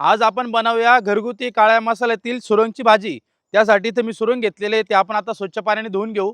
आज आपण बनवूया घरगुती काळ्या मसाल्यातील सुरंगची भाजी. त्यासाठी इथे मी सुरंग घेतलेले ते आपण आता स्वच्छ पाण्याने धुवून घेऊ.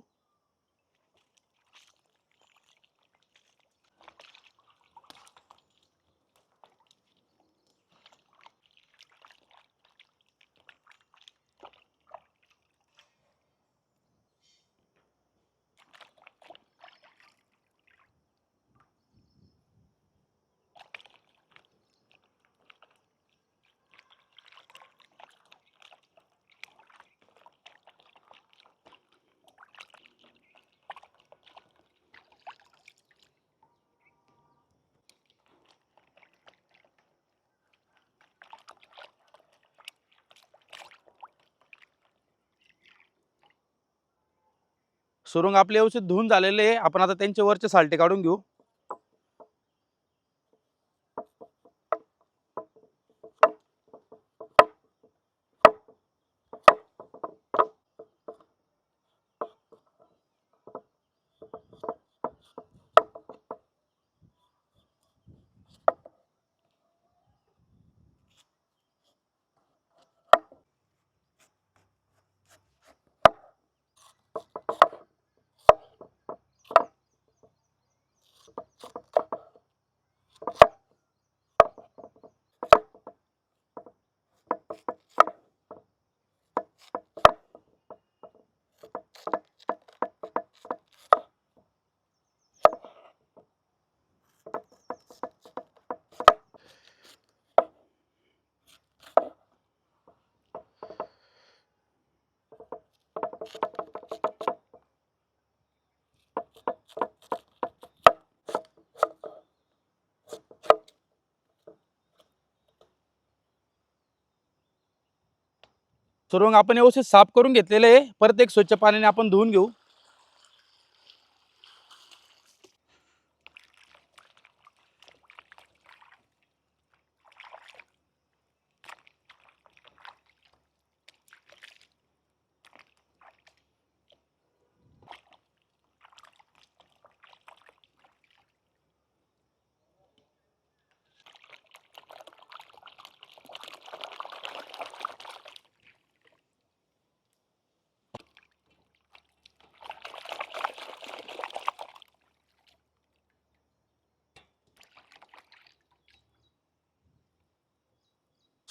सुरुंग आपले व्यवस्थित धुवून झालेले आहे. आपण आता त्यांचे वरचे सालटे काढून घेऊ. सुरंग आपण व्यवस्थित साफ करून घेतलेले आहे. परत एक स्वच्छ पाण्याने आपण धुवून घेऊ.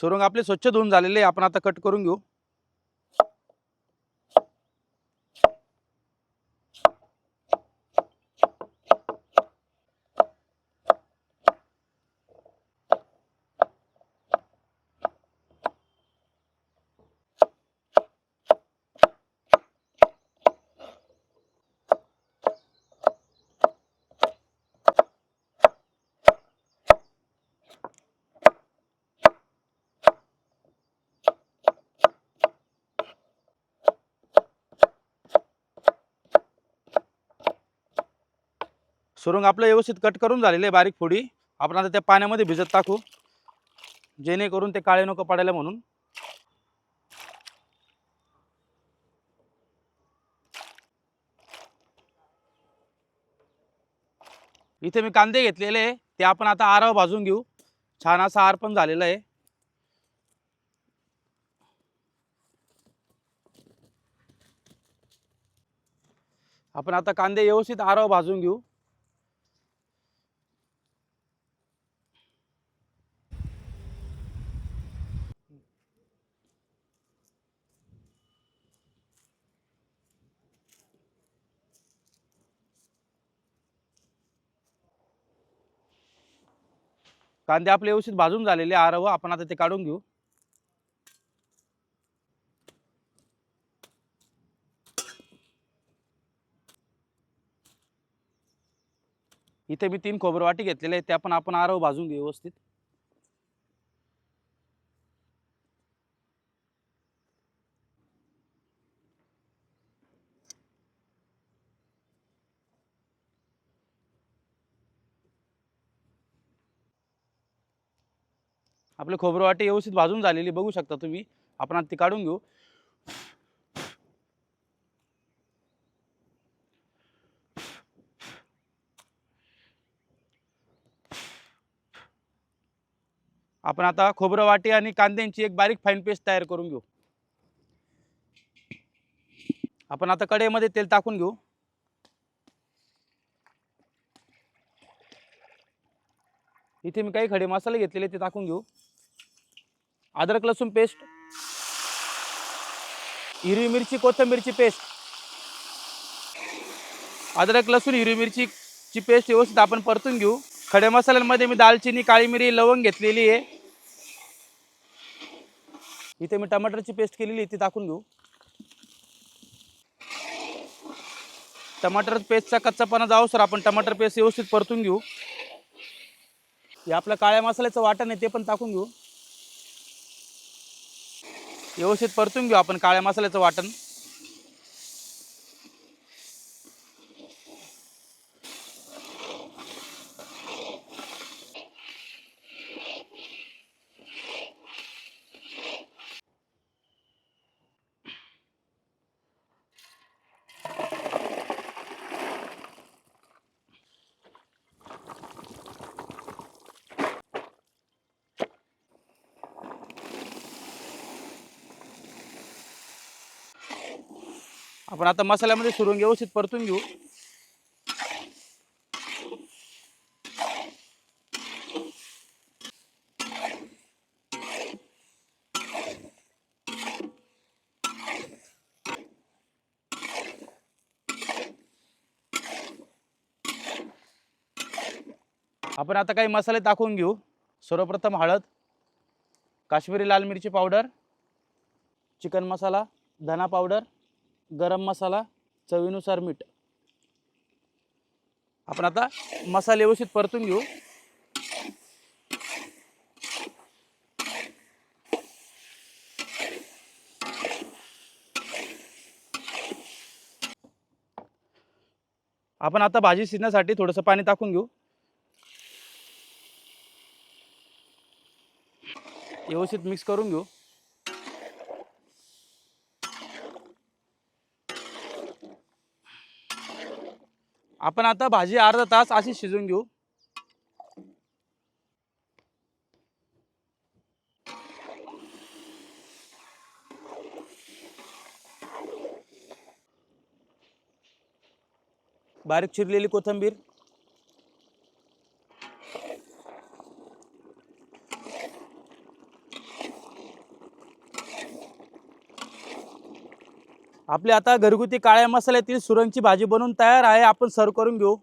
सुरुंग आपले स्वच्छ धुवून झालेले आहे. आपण आता कट करून घेऊ. सुरुंग आपलं व्यवस्थित कट करून झालेले आहे बारीक फोडी. आपण आता त्या पाण्यामध्ये भिजत टाकू. जेणेकरून ते काळे नको पडायला म्हणून. इथे मी कांदे घेतलेले आहे. ते आपण आता आराव भाजून घेऊ. छान असा आर पण झालेला आहे. आपण आता कांदे व्यवस्थित आराव भाजून घेऊ. कांदे आपले व्यवस्थित भाजून झालेले आरव आपण आता ते काढून घेऊ. इथे मी तीन खोबरं वाटी घेतलेले आहेत त्या पण आपण आरव भाजून घेऊ व्यवस्थित. आपले खोबरं वाटी व्यवस्थित भाजून झालेली बघू शकता तुम्ही. आपण आता ती काढून घेऊ. आपण आता खोबरं वाटी आणि कांद्यांची एक बारीक फाईन पेस्ट तयार करून घेऊ. आपण आता कढईमध्ये तेल टाकून घेऊ. इथे मी काही खडे मसाले घेतलेले ते टाकून घेऊ. अद्रक लसूण पेस्ट हिरवी मिरची कोथिंबीरची पेस्ट अद्रक लसूण हिरवी मिरची ची पेस्ट व्यवस्थित आपण परतून घेऊ. खड्या मसाल्यांमध्ये मी दालचिनी काळी मिरी लवंग घेतलेली आहे. इथे मी टमाटरची पेस्ट केलेली आहे ती टाकून घेऊ. टमाटर पेस्टचा कच्चापणा जाऊ सर. आपण टमाटर पेस्ट व्यवस्थित परतून घेऊ. हे आपल्या काळ्या मसाल्याचं वाटण आहे ते पण टाकून घेऊ. व्यवस्थित परतून घेऊ आपण काळ्या मसाल्याचं वाटण. आपण आता मसाल्यामध्ये सुरून व्यवस्थित परतून घेऊ. आपण आता काही मसाले टाकून घेऊ. सर्वप्रथम हळद काश्मीरी लाल मिरची पावडर चिकन मसाला धना पावडर गरम मसाला चवीनुसार मीठ. आपण आता मसाले व्यवस्थित परतून घेऊ. आपण आता भाजी शिजण्यासाठी थोडंसं पाणी टाकून घेऊ. व्यवस्थित मिक्स करून घेऊ. आपण आता भाजी अर्धा तास अशी शिजवून घेऊ. बारीक चिरलेली कोथिंबीर. आपली आता घरगुती काळ्या मसाल्यातील सुरंगची भाजी बनवून तयार आहे आपण सर्व करून घेऊ.